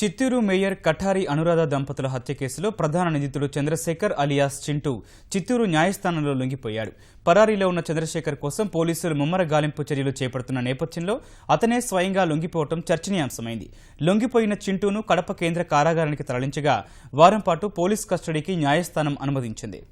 Chittoor mayor Kathari Anuradha దంపతుల హత్య కేసులో ప్రధాన నిందితుడు చంద్రశేఖర్ అలియాస్ చింటూ చిత్తూరు న్యాయస్థానంలో లొంగిపోయాడు. పరారీలో ఉన్న చంద్రశేఖర్ కోసం పోలీసులు ముమ్మర గాలింపు చర్యలు చేపడుతున్న నేపథ్యంలో అతనే స్వయంగా లొంగిపోవటం చర్చనీయాంశమైంది. లొంగిపోయిన చింటూను కడప కేంద్ర కారాగారానికి తరలించగా వారం పాటు పోలీస్ కస్టడీకి న్యాయస్థానం అనుమతించింది.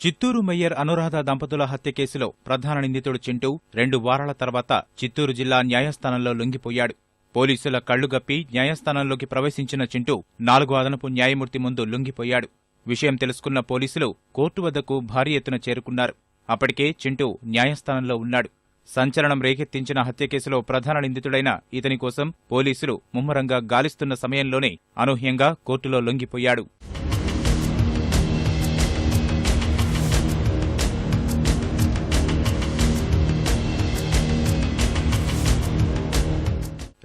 చిత్తూరు మేయర్ అనురాధ దంపతుల హత్య కేసులో ప్రధాన నిందితుడు చింటూ రెండు వారాల తర్వాత చిత్తూరు జిల్లా న్యాయస్థానంలో లొంగిపోయాడు. పోలీసుల కళ్ళుగప్పి న్యాయస్థానంలోకి ప్రవేశించిన చింటూ నాలుగు అదనపు న్యాయమూర్తి ముందు లొంగిపోయాడు. విషయం తెలుసుకున్న పోలీసులు కోర్టు వద్దకు భారీ ఎత్తున చేరుకున్నారు. అప్పటికే చింటూ న్యాయస్థానంలో ఉన్నాడు. సంచలనం రేకెత్తించిన హత్య కేసులో ప్రధాన నిందితుడైన ఇతని కోసం పోలీసులు ముమ్మరంగా గాలిస్తున్న సమయంలోనే అనూహ్యంగా కోర్టులో లొంగిపోయాడు.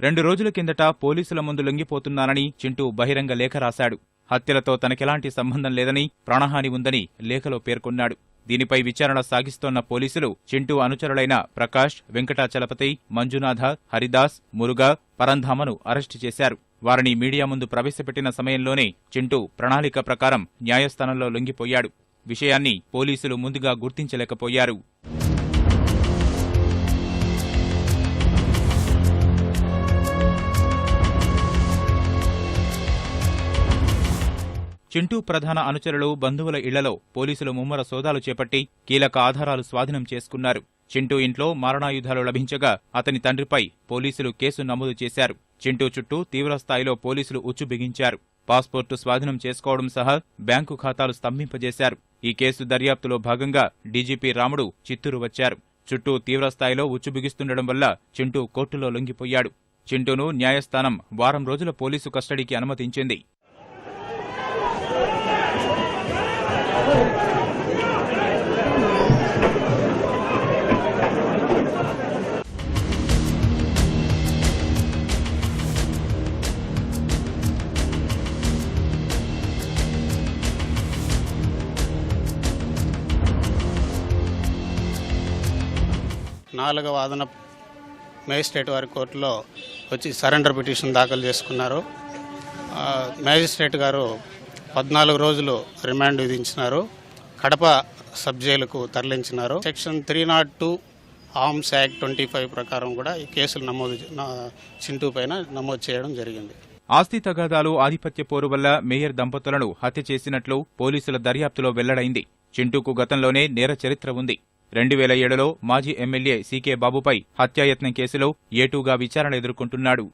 రెండు రోజుల కిందట పోలీసుల ముందు లొంగిపోతున్నానని చింటూ బహిరంగ లేఖ రాశాడు. హత్యలతో తనకెలాంటి సంబంధం లేదని ప్రాణహాని ఉందని లేఖలో పేర్కొన్నాడు. దీనిపై విచారణ సాగిస్తోన్న పోలీసులు చింటూ అనుచరులైన ప్రకాష్ వెంకటాచలపతి మంజునాథ హరిదాస్ మురుగా పరంధామను అరెస్టు చేశారు. వారిని మీడియా ముందు ప్రవేశపెట్టిన సమయంలోనే చింటూ ప్రణాళిక ప్రకారం న్యాయస్థానంలో లొంగిపోయాడు. విషయాన్ని పోలీసులు ముందుగా గుర్తించలేకపోయారు. చింటూ ప్రధాన అనుచరులు బంధువుల ఇళ్ళలో పోలీసులు ముమ్మర సోదాలు చేపట్టి కీలక ఆధారాలు స్వాధీనం చేసుకున్నారు. చింటూ ఇంట్లో మారణాయుధాలు లభించగా అతని తండ్రిపై పోలీసులు కేసు నమోదు చేశారు. చింటూ చుట్టూ తీవ్రస్థాయిలో పోలీసులు ఉచ్చు బిగించారు. పాస్పోర్టు స్వాధీనం చేసుకోవడం సహా బ్యాంకు ఖాతాలు స్తంభింపజేశారు. ఈ కేసు దర్యాప్తులో భాగంగా డీజీపీ రాముడు చిత్తూరు వచ్చారు. చుట్టూ తీవ్రస్థాయిలో ఉచ్చు బిగిస్తుండడం వల్ల చింటూ కోర్టులో లొంగిపోయాడు. చింటూను న్యాయస్థానం వారం రోజుల పోలీసు కస్టడీకి అనుమతించింది. నాలుగవ అదన మేజిస్ట్రేట్ వారి కోర్టులో వచ్చి సరెండర్ పిటిషన్ దాఖలు చేసుకున్నారు. మేజిస్ట్రేట్ గారు పద్నాలుగు రోజులు రిమాండ్ విధించినారు. కడప సబ్ జైలుకు తరలించినారు. Section three not two arms act twenty five ప్రకారం కూడా ఈ కేసులు నమోదు చింటూ పైన నమోదు చేయడం జరిగింది. ఆస్తి తగాదాలు ఆధిపత్య పోరు వల్ల మేయర్ దంపతులను హత్య చేసినట్లు పోలీసుల దర్యాప్తులో వెల్లడైంది. చింటూకు గతంలోనే నేర చరిత్ర ఉంది. రెండు వేల ఏడులో మాజీ ఎమ్మెల్యే సీకే బాబుపై హత్యాయత్నం కేసులో ఏటూగా విచారణ ఎదుర్కొంటున్నాడు.